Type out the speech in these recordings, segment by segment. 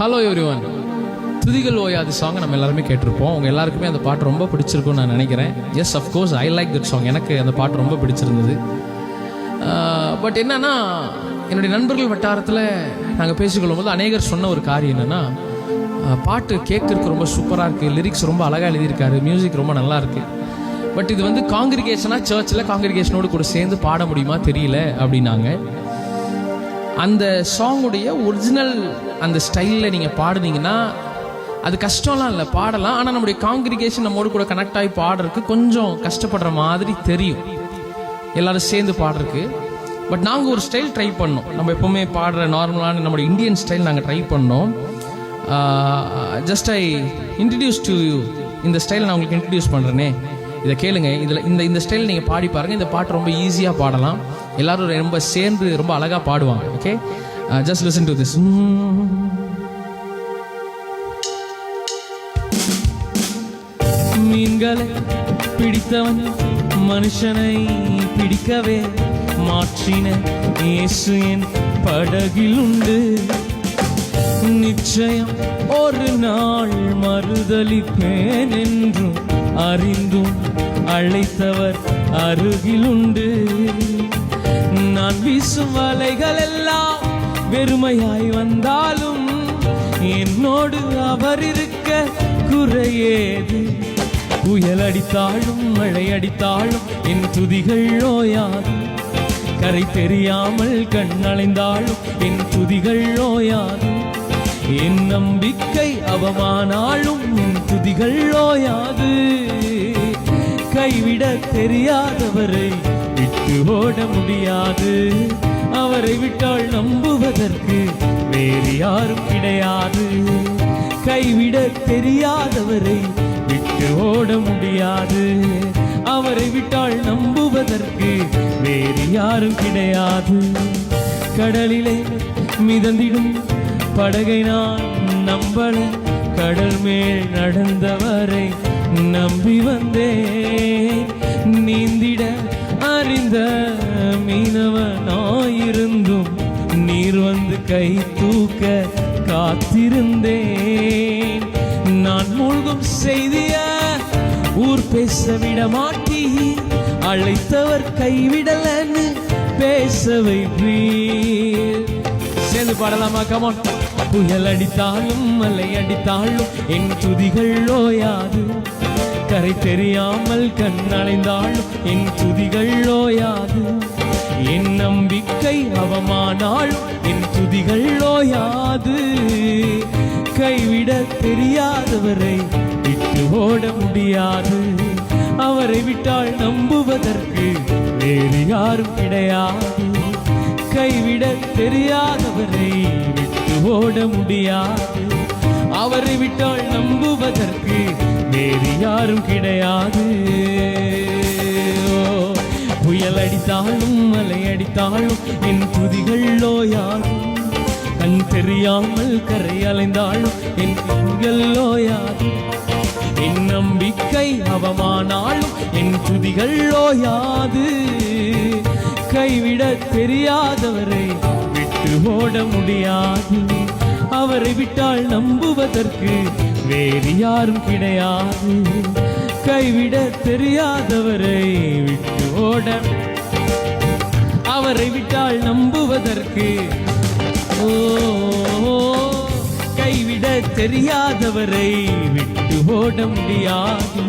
Hello every one துதிகள் ஓயாது song நம்ம எல்லாருமே கேட்டிருப்போம். உங்கள் எல்லாருக்குமே அந்த பாட்டு ரொம்ப பிடிச்சிருக்கும்னு நான் நினைக்கிறேன். Yes of course I like that song எனக்கு அந்த பாட்டு ரொம்ப பிடிச்சிருந்தது. பட் என்னன்னா என்னுடைய நண்பர்கள் வட்டாரத்தில் நாங்கள் பேசிக்கொள்ளும் போது அநேகர் சொன்ன ஒரு காரியம் என்னென்னா பாட்டு கேட்கறதுக்கு ரொம்ப சூப்பராக இருக்குது லிரிக்ஸ் ரொம்ப அழகாக எழுதியிருக்காரு. மியூசிக் ரொம்ப நல்லா இருக்குது பட் இது வந்து காங்கிரிகேஷனாக சர்ச்சில் காங்கிரிகேஷனோடு கூட சேர்ந்து பாட முடியுமா தெரியல அப்படின்னாங்க. அந்த சாங்குடைய ஒரிஜினல் அந்த ஸ்டைலில் நீங்கள் பாடுனீங்கன்னா அது கஷ்டம்லாம் இல்லை பாடலாம். ஆனால் நம்முடைய காங்கிரிகேஷன் நம்மோடு கூட கனெக்ட் ஆகி பாடுறதுக்கு கொஞ்சம் கஷ்டப்படுற மாதிரி தெரியும். எல்லாரும் சேர்ந்து பாடுறதுக்கு. பட் நாங்கள் ஒரு ஸ்டைல் ட்ரை பண்ணோம். நம்ம எப்போவுமே பாடுற நார்மலான நம்முடைய இந்தியன் ஸ்டைல் நாங்கள் ட்ரை பண்ணோம். Just I introduce to you இந்த ஸ்டைலை நான் உங்களுக்கு இன்ட்ரடியூஸ் பண்ணுறேனே இதை கேளுங்க. இதில் இந்த இந்த ஸ்டைல் நீங்கள் பாடி பாருங்கள் இந்த பாட்டு ரொம்ப ஈஸியாக பாடலாம். எல்லாரும் ரொம்ப சேர்ந்து ரொம்ப அழகாக பாடுவாங்க okay just listen to this மீன்களை பிடித்தவன் மனுஷனை பிடிக்கவே மாற்றின இயேசு என் படகில் உண்டு. நிச்சயம் ஒரு நாள் மறுதளிப்பேன் என்றும் அறிந்தும் அழைத்தவர் அருகிலுண்டு நான் வீசும் வலைகள் எல்லாம் வெறுமையாய் வந்தாலும் என்னோடு அவர் இருக்க குறையேது. புயல் அடித்தாலும் மழை அடித்தாலும் என் துதிகள் ஓயாது கரை தெரியாமல் கண்ணடைந்தாலும் என் துதிகள் ஓயாது என் நம்பிக்கை அவமானாலும் என் துதிகள் ஓயாது கைவிட தெரியாதவரை விட்டு ஓட முடியாது. அவரை விட்டால் நம்புவதற்கு வேறு யாரும் கிடையாது. கைவிட தெரியாதவரை விட்டு ஓட முடியாது. அவரை விட்டால் நம்புவதற்கு வேறு யாரும் கிடையாது. கடலிலே மிதந்திடும் படகை நான் நம்பல. கடல் மேல் நடந்தவரை நம்பி வந்தேன். நீந்திட அறிந்த மீனவனாயிருந்தும் நீர் வந்து கை தூக்க காத்திருந்தேன். நான் மூழ்கும் செய்திய ஊர் பேச விட மாட்டி அழைத்தவர் கைவிடலன்னு பேச வைப்பீர். சேர்ந்து பாடலாமா? கமான் புயல் அடித்தாலும் மலை அடித்தாலும் என் துதிகள் ஓயாது கரை தெரியாமல் கண் அலைந்தாலும் என் துதிகள் ஓயாது என் நம்பிக்கை அவமானாலும் என் துதிகள் ஓயாது கைவிட தெரியாதவரை விட்டு ஓட முடியாது. அவரை விட்டால் நம்புவதற்கு வேறு யாரும் கிடையாது. கைவிட தெரியாதவரை ஓட முடியாது. அவரை விட்டால் நம்புவதற்கு வேறு யாரும் கிடையாது. ஓ, புயல் அடித்தாலும் மலை அடித்தாலும் என் துதிகள் ஓயாது கண் தெரியாமல் கரை அலைந்தாலும் என் கண்கள் ஓயாது என் நம்பிக்கை அவமானாலும் என் துதிகள் ஓயாது கைவிட தெரியாதவரை விட்டு ஓட முடியாது. அவரை விட்டால் நம்புவதற்கு வேறு யாரும் கிடையாது. கைவிட தெரியாதவரை விட்டு ஓட. அவரை விட்டால் நம்புவதற்கு ஓ கைவிட தெரியாதவரை விட்டு ஓட முடியாது.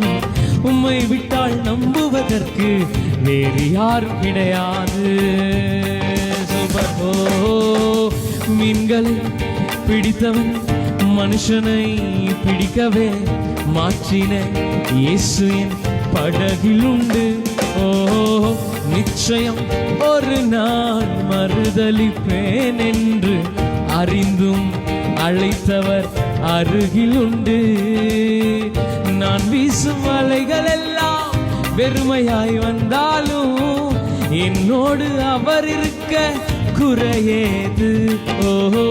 உம்மை விட்டால் நம்புவதற்கு வேறு யாரும் கிடையாது. ஓ மீன்களை பிடித்தவன் மனுஷனை பிடிக்கவே மாற்றின இயேசு என் படகிலுண்டு. ஓ நிச்சயம் ஒரு நாள் மறுதளிப்பேன் என்று அறிந்தும் அழைத்தவர் அருகில் உண்டு நான் வீசும் அலைகள் எல்லாம் வெறுமையாய் வந்தாலும் என்னோடு அவர் இருக்க குறையேது. ஓஹோ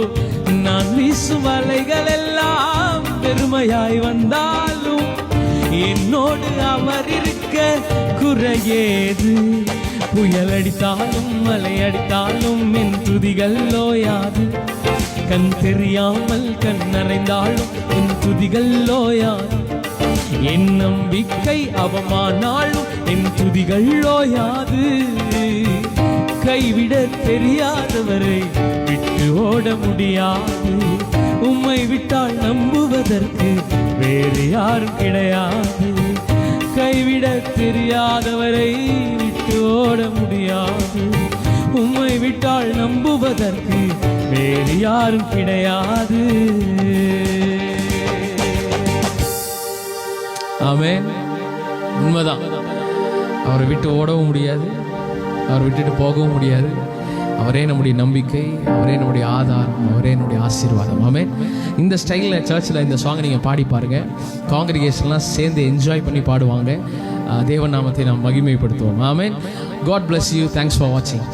நான் வீசும் வலைகள் எல்லாம் பெருமையாய் வந்தாலும் என்னோடு அவர் இருக்க குறையேது. புயல் அடித்தாலும் மலை அடித்தாலும் என் துதிகள் லோயாது. கண் தெரியாமல் கண் நரைந்தாலும் உன் துதிகள் லோயாது. என் நம்பிக்கை அவமானாலும் என் துதிகள் லோயாது. கைவிட தெரியாதவரை விட்டு ஓட முடியாது. உம்மை விட்டால் நம்புவதற்கு வேறு யாரும் கிடையாது. கைவிட தெரியாதவரை விட்டு ஓட முடியாது. உம்மை விட்டால் நம்புவதற்கு வேறு யாரும் கிடையாது. ஆமென். உண்மைதான். அவரை விட்டு ஓடவும் முடியாது. அவர் விட்டுட்டு போகவும் முடியாது. அவரே நம்முடைய நம்பிக்கை அவரே நம்முடைய ஆதாரம் அவரே நம்முடைய ஆசீர்வாதம். ஆமே இந்த ஸ்டைலில் சர்ச்சில் இந்த சாங்கை நீங்கள் பாடி பாருங்க. காங்கிரிகேஷன்லாம் சேர்ந்து என்ஜாய் பண்ணி பாடுவாங்க. தேவநாமத்தை தேவன் நாமத்தை நாம் மகிமைப்படுத்துவோம். ஆமே God bless you thanks for வாட்சிங்